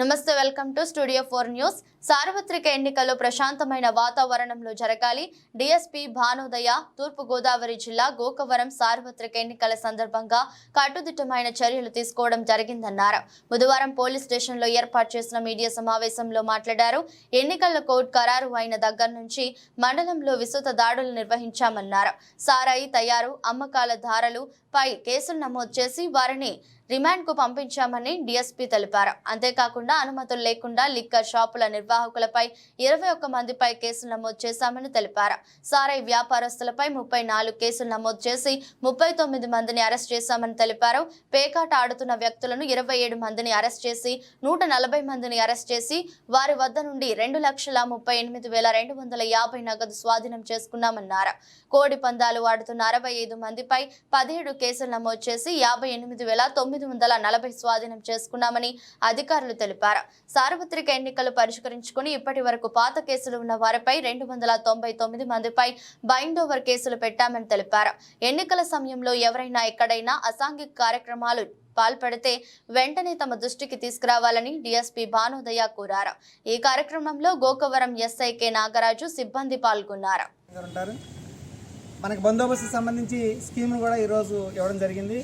నమస్తే welcome to studio four news. సార్వత్రిక ఎన్నికలు ప్రశాంతమైన వాతావరణంలో జరగాలి. డిఎస్పీ భానుదయ తూర్పుగోదావరి జిల్లా గోకవరం సార్వత్రిక ఎన్నికల సందర్భంగా కట్టుదిట్టమైన చర్యలు తీసుకోవడం జరిగిందన్నారు. బుధవారం పోలీస్ స్టేషన్లో ఏర్పాటు చేసిన మీడియా సమావేశంలో మాట్లాడారు. ఎన్నికల కోడ్ ఖరారు అయిన దగ్గర నుంచి మండలంలో విస్తృత దాడులు నిర్వహించామన్నారు. సారాయి తయారు అమ్మకాల ధారలు పై కేసులు నమోదు చేసి వారిని రిమాండ్కు పంపించామని డీఎస్పీ తెలిపారు. అంతేకాకుండా అనుమతులు లేకుండా లిక్కర్ షాపుల నిర్వాహకులపై ఇరవై ఒక్క మందిపై కేసులు నమోదు చేశామని తెలిపారు. సారాయి వ్యాపారస్తులపై ముప్పై నాలుగు కేసులు నమోదు చేసి ముప్పై తొమ్మిది మందిని అరెస్ట్ చేశామని తెలిపారు. పేకాట ఆడుతున్న వ్యక్తులను ఇరవై ఏడు మందిని అరెస్ట్ చేసి నూట నలభై మందిని అరెస్ట్ చేసి వారి వద్ద నుండి రెండు లక్షల ముప్పై ఎనిమిది వేల రెండు వందల యాభై నగదు స్వాధీనం చేసుకున్నామన్నారు. కోడి పందాలు ఆడుతున్న అరవై ఐదు మందిపై పదిహేడు కేసులు నమోదు చేసి యాభై ఎనిమిది వేల తొమ్మిది వందల నలభై స్వాధీనం చేసుకున్నామని అధికారులు తెలిపారు. సార్వత్రిక ఎన్నికలు పరిష్కరించుకుని ఇప్పటి వరకు పాత కేసులు ఉన్న వారిపై రెండు వందల తొంభై తొమ్మిది మందిపై బైండ్ ఓవర్ కేసులు పెట్టామని తెలిపారు. ఎన్నికల సమయంలో ఎవరైనా ఎక్కడైనా అసాంఘిక కార్యక్రమాలు పాల్పడితే వెంటనే తమ దృష్టికి తీసుకురావాలని డీఎస్పీ భానుదయ కోరారు. ఈ కార్యక్రమంలో గోకవరం ఎస్ఐ కె నాగరాజు సిబ్బంది పాల్గొన్నారు. మనకి బందోబస్తు సంబంధించి స్కీమ్ను కూడా ఈరోజు ఇవ్వడం జరిగింది.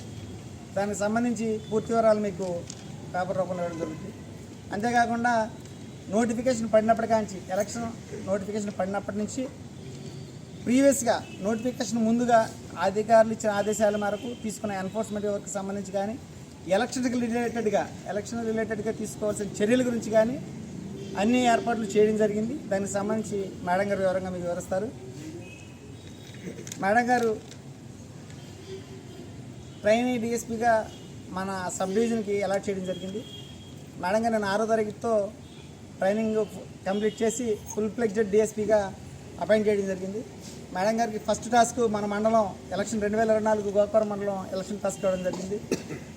దానికి సంబంధించి పూర్తి వివరాలు మీకు పేపర్ రూపంలో ఇవ్వడం జరుగుతుంది. అంతేకాకుండా నోటిఫికేషన్ పడినప్పటి కాంచి ఎలక్షన్ నోటిఫికేషన్ పడినప్పటి నుంచి ప్రీవియస్గా నోటిఫికేషన్ ముందుగా అధికారులు ఇచ్చిన ఆదేశాల మేరకు తీసుకున్న ఎన్ఫోర్స్మెంట్ వర్క్ సంబంధించి కానీ ఎలక్షన్కి రిలేటెడ్గా ఎలక్షన్ రిలేటెడ్గా తీసుకోవాల్సిన చర్యల గురించి కానీ అన్ని ఏర్పాట్లు చేయడం జరిగింది. దానికి సంబంధించి మేడం గారు వివరంగా మీకు వివరిస్తారు. మేడం గారు ట్రైనీ డిఎస్పీగా మన సబ్ డివిజన్కి అలాట్ చేయడం జరిగింది. మేడం గారు నేను ఆరో తారీఖుతో ట్రైనింగ్ కంప్లీట్ చేసి ఫుల్ ఫ్లెక్జెడ్ డిఎస్పీగా అపాయింట్ చేయడం జరిగింది. మేడం గారికి ఫస్ట్ టాస్క్ మన మండలం ఎలక్షన్ రెండు వేల ఇరవై నాలుగు గోకవరం మండలం ఎలక్షన్ టాస్క్ ఇవ్వడం జరిగింది.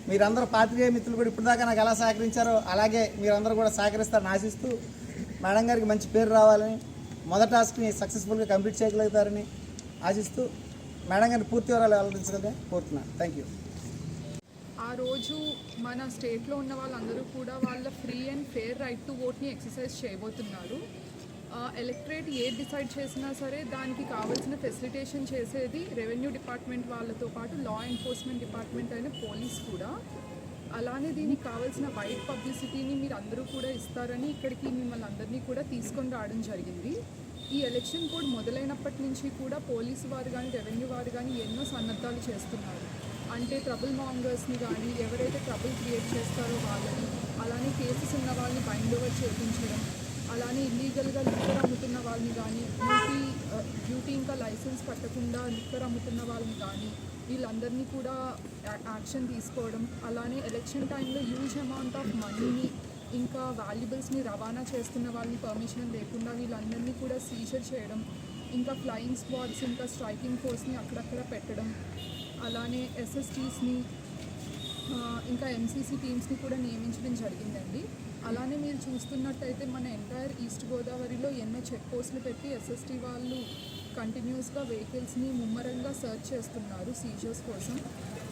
మీరందరూ పాత్రికేయ మిత్రులు కూడా ఇప్పటిదాకా నాకు ఎలా సహకరించారో అలాగే మీరందరూ కూడా సహకరిస్తారని ఆశిస్తూ మేడం గారికి మంచి పేరు రావాలని మొదటి టాస్క్ని సక్సెస్ఫుల్గా కంప్లీట్ చేయగలుగుతారని ఆశిస్తూ మేడం గారిని పూర్తి వివరాలు ఆలోచించగలనే కోరుతున్నాను. థ్యాంక్ యూ ఆ రోజు మన స్టేట్లో ఉన్న వాళ్ళందరూ కూడా వాళ్ళ free and fair right to ఓట్ని exercise చేయబోతున్నారు. ఎలక్ట్రేట్ ఏది డిసైడ్ చేసినా సరే దానికి కావాల్సిన ఫెసిలిటేషన్ చేసేది రెవెన్యూ డిపార్ట్మెంట్ వాళ్ళతో పాటు లా ఎన్ఫోర్స్మెంట్ డిపార్ట్మెంట్ అయిన పోలీస్ కూడా. అలానే దీనికి కావాల్సిన వైడ్ పబ్లిసిటీని మీరు అందరూ కూడా ఇస్తారని ఇక్కడికి మిమ్మల్ని అందరినీ కూడా తీసుకొని రావడం జరిగింది. ఈ ఎలక్షన్ కోడ్ మొదలైనప్పటి నుంచి కూడా పోలీసు వారు కానీ రెవెన్యూ వారు కానీ ఎన్నో సన్నద్ధాలు చేస్తున్నారు. అంటే ట్రబుల్ మాంగర్స్ని కానీ ఎవరైతే ట్రబుల్ క్రియేట్ చేస్తారో వాళ్ళని అలానే కేసెస్ ఉన్న వాళ్ళని బైండ్ ఓవర్ చేయించడం అలానే ఇల్లీగల్గా లిక్కర్ అమ్ముతున్న వాళ్ళని కానీ డ్యూటీ డ్యూటీ ఇంకా లైసెన్స్ పట్టకుండా లిక్కర్ అమ్ముతున్న వాళ్ళని కానీ వీళ్ళందరినీ కూడా యాక్షన్ తీసుకోవడం అలానే ఎలక్షన్ టైంలో హ్యూజ్ అమౌంట్ ఆఫ్ మనీని ఇంకా వాల్యుబుల్స్ని రవాణా చేస్తున్న వాళ్ళని పర్మిషన్ లేకుండా వీళ్ళందరినీ కూడా సీజర్ చేయడం ఇంకా ఫ్లయింగ్ స్పాట్స్ ఇంకా స్ట్రైకింగ్ ఫోర్స్ని అక్కడక్కడ పెట్టడం అలానే ఎస్ఎస్టీస్ని ఇంకా ఎంసీసీ టీమ్స్ని కూడా నియమించడం జరిగిందండి. అలానే మీరు చూస్తున్నట్టయితే మన ఎంటైర్ ఈస్ట్ గోదావరిలో ఎన్నో చెక్ పోస్టులు పెట్టి ఎస్ఎస్టీ వాళ్ళు కంటిన్యూస్గా వెహికల్స్ని ముమ్మరంగా సర్చ్ చేస్తున్నారు సీజర్స్ కోసం.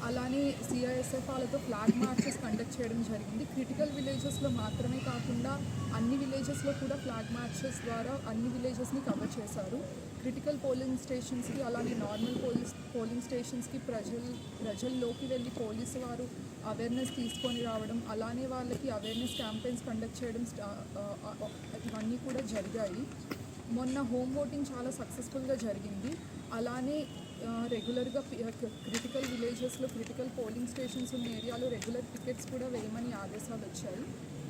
అలానే సిఐఎస్ఎఫ్ వాళ్ళతో ఫ్లాగ్ మార్చెస్ కండక్ట్ చేయడం జరిగింది. క్రిటికల్ విలేజెస్లో మాత్రమే కాకుండా అన్ని విలేజెస్లో కూడా ఫ్లాగ్ మార్చెస్ ద్వారా అన్ని విలేజెస్ని కవర్ చేశారు. క్రిటికల్ పోలింగ్ స్టేషన్స్కి అలానే నార్మల్ పోలీస్ పోలింగ్ స్టేషన్స్కి ప్రజలు ప్రజల్లోకి వెళ్ళి పోలీసు వారు అవేర్నెస్ తీసుకొని రావడం అలానే వాళ్ళకి అవేర్నెస్ క్యాంపెయిన్స్ కండక్ట్ చేయడం స్టా- ఇవన్నీ కూడా జరిగాయి. మొన్న హోమ్ ఓటింగ్ చాలా సక్సెస్ఫుల్గా జరిగింది. అలానే రెగ్యులర్గా క్రిటికల్ విలేజెస్లో క్రిటికల్ పోలింగ్ స్టేషన్స్ ఉన్న ఏరియాలో రెగ్యులర్ టికెట్స్ కూడా వేయమని ఆదేశాలు వచ్చాయి.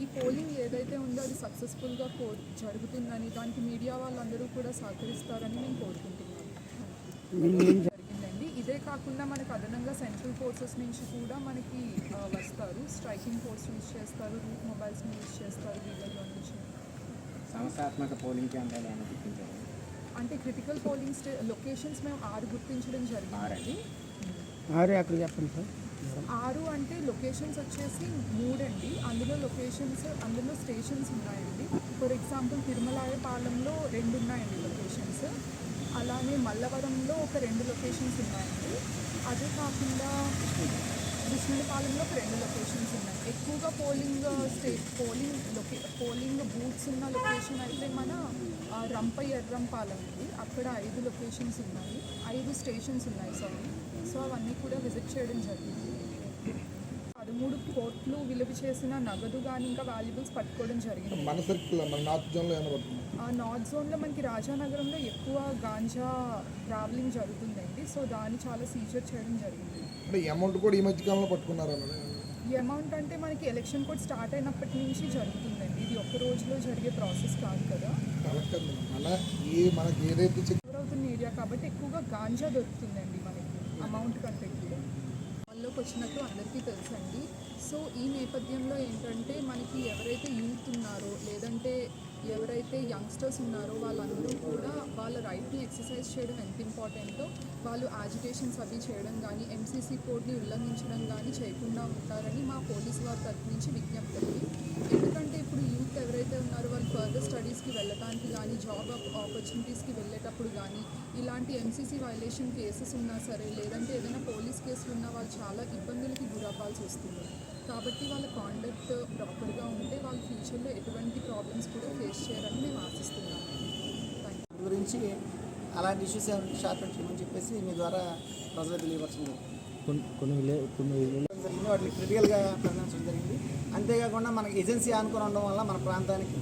ఈ పోలింగ్ ఏదైతే ఉందో అది సక్సెస్ఫుల్గా కో జరుగుతుందని దానికి మీడియా వాళ్ళందరూ కూడా సహకరిస్తారని నేను కోరుకుంటున్నాను జరిగిందండి. ఇదే కాకుండా మనకు అదనంగా సెంట్రల్ ఫోర్సెస్ నుంచి కూడా మనకి వస్తారు. స్ట్రైకింగ్ ఫోర్స్ యూజ్ చేస్తారు రూట్ మొబైల్స్ని యూజ్ చేస్తారు వీళ్ళలో నుంచి. సమస్యాత్మక పోలింగ్ కేంద్రాలు గుర్తించారు అంటే క్రిటికల్ పోలింగ్ స్టే లొకేషన్స్ మేము ఆరు గుర్తించడం జరిగింది. ఆరు అక్కడ చెప్పండి సార్. ఆరు అంటే లొకేషన్స్ వచ్చేసి మూడండి. అందులో లొకేషన్స్ అందులో స్టేషన్స్ ఉన్నాయండి. ఫర్ ఎగ్జాంపుల్ తిరుమలాయపాలెంలో రెండు ఉన్నాయండి లొకేషన్స్ అలానే మల్లవరంలో ఒక రెండు లొకేషన్స్ ఉన్నాయండి. అదే కాకుండా కృష్ణునిపాలెంలో ఒక రెండు లొకేషన్స్ ఉన్నాయి. ఎక్కువగా పోలింగ్ స్టేట్ పోలింగ్ లొకే పోలింగ్ బూత్స్ ఉన్న లొకేషన్ అయితే మన రంప ఎర్రంపాలెం ఉంది. అక్కడ ఐదు లొకేషన్స్ ఉన్నాయి. ఐదు స్టేషన్స్ ఉన్నాయి సారీ. సో అవన్నీ కూడా విజిట్ చేయడం జరిగింది. పదమూడు కోట్లు విలువ చేసిన నగదు కానీ ఇంకా వాల్యుబుల్స్ పట్టుకోవడం జరిగింది. మన సర్కిల్ మన నార్త్ జోన్లో ఏమైనా పడుతుంది ఆ నార్త్ జోన్లో మనకి రాజానగరంలో ఎక్కువ గాంజా ట్రావెలింగ్ జరుగుతుందండి. సో దాన్ని చాలా సీజర్ చేయడం జరిగింది. అంటే ఈ అమౌంట్ కూడా ఈ మధ్య కాలంలో పట్టుకున్నారు ఈ అమౌంట్ అంటే మనకి ఎలక్షన్ కోడ్ స్టార్ట్ అయినప్పటి నుంచి జరుగుతుందండి. ఇది ఒక్క రోజులో జరిగే ప్రాసెస్ కాదు కదా. మన ఏ మనకి ఏదైతే అవుతున్న ఏరియా కాబట్టి ఎక్కువగా గాంజా దొరుకుతుందండి మనకి అమౌంట్ కంటే కూడా వాళ్ళలోకి వచ్చినట్టు అందరికీ తెలుసండి. సో ఈ నేపథ్యంలో ఏంటంటే మనకి ఎవరైతే యూత్ ఉన్నారో లేదంటే ఎవరైతే యంగ్స్టర్స్ ఉన్నారో వాళ్ళందరూ కూడా వాళ్ళ రైట్ని ఎక్సర్సైజ్ చేయడం ఎంత ఇంపార్టెంటో వాళ్ళు యాజిటేషన్స్ అవి చేయడం కానీ ఎంసీసీ కోడ్ని ఉల్లంఘించడం కానీ చేయకుండా ఉంటారని మా పోలీస్ వారి తరఫు నుంచి విజ్ఞప్తి అండి ఎందుకంటే ఇప్పుడు యూత్ ఎవరైతే ఉన్నారో వాళ్ళు ఫర్దర్ స్టడీస్కి వెళ్ళటానికి కానీ జాబ్ ఆపర్చునిటీస్కి వెళ్ళేటప్పుడు కానీ ఇలాంటి ఎంసీసీ వైలేషన్ కేసెస్ ఉన్నా సరే లేదంటే ఏదైనా పోలీస్ కేసులు ఉన్నా వాళ్ళు చాలా ఇబ్బందులకి గురవ్వాల్సి వస్తుంది. కాబట్టి వాళ్ళ కాండక్ట్ ప్రాపర్గా ఉంటే వాళ్ళ ఫ్యూచర్లో ఎటువంటి ప్రాబ్లమ్స్ కూడా ఫేస్ చేయరని మేము ఆశిస్తున్నాము యూ గురించి అలాంటి ఇష్యూస్ ఏమైనా షార్ట్ చేయమని చెప్పేసి మీ ద్వారా ప్రజలకు తెలియపరచడం. కొన్ని కొన్ని జరిగింది వాటిని క్రిటికల్గా పరిగణించడం జరిగింది. అంతేకాకుండా మనకి ఏజెన్సీ ఆనుకొని ఉండడం వల్ల మన ప్రాంతానికి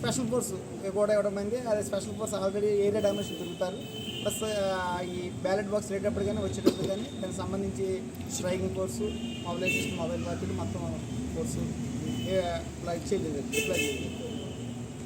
స్పెషల్ ఫోర్స్ కూడా ఇవ్వడం అయింది. అదే special force already area domination తిరుగుతారు. ప్లస్ ఈ బ్యాలెట్ బాక్స్ రేటప్పుడు కానీ వచ్చేటప్పుడు కానీ దానికి సంబంధించి striking force mobilization mobile market మొత్తం ఫోర్సు ఇలా ఇచ్చేది రిప్లై చేయలేదు.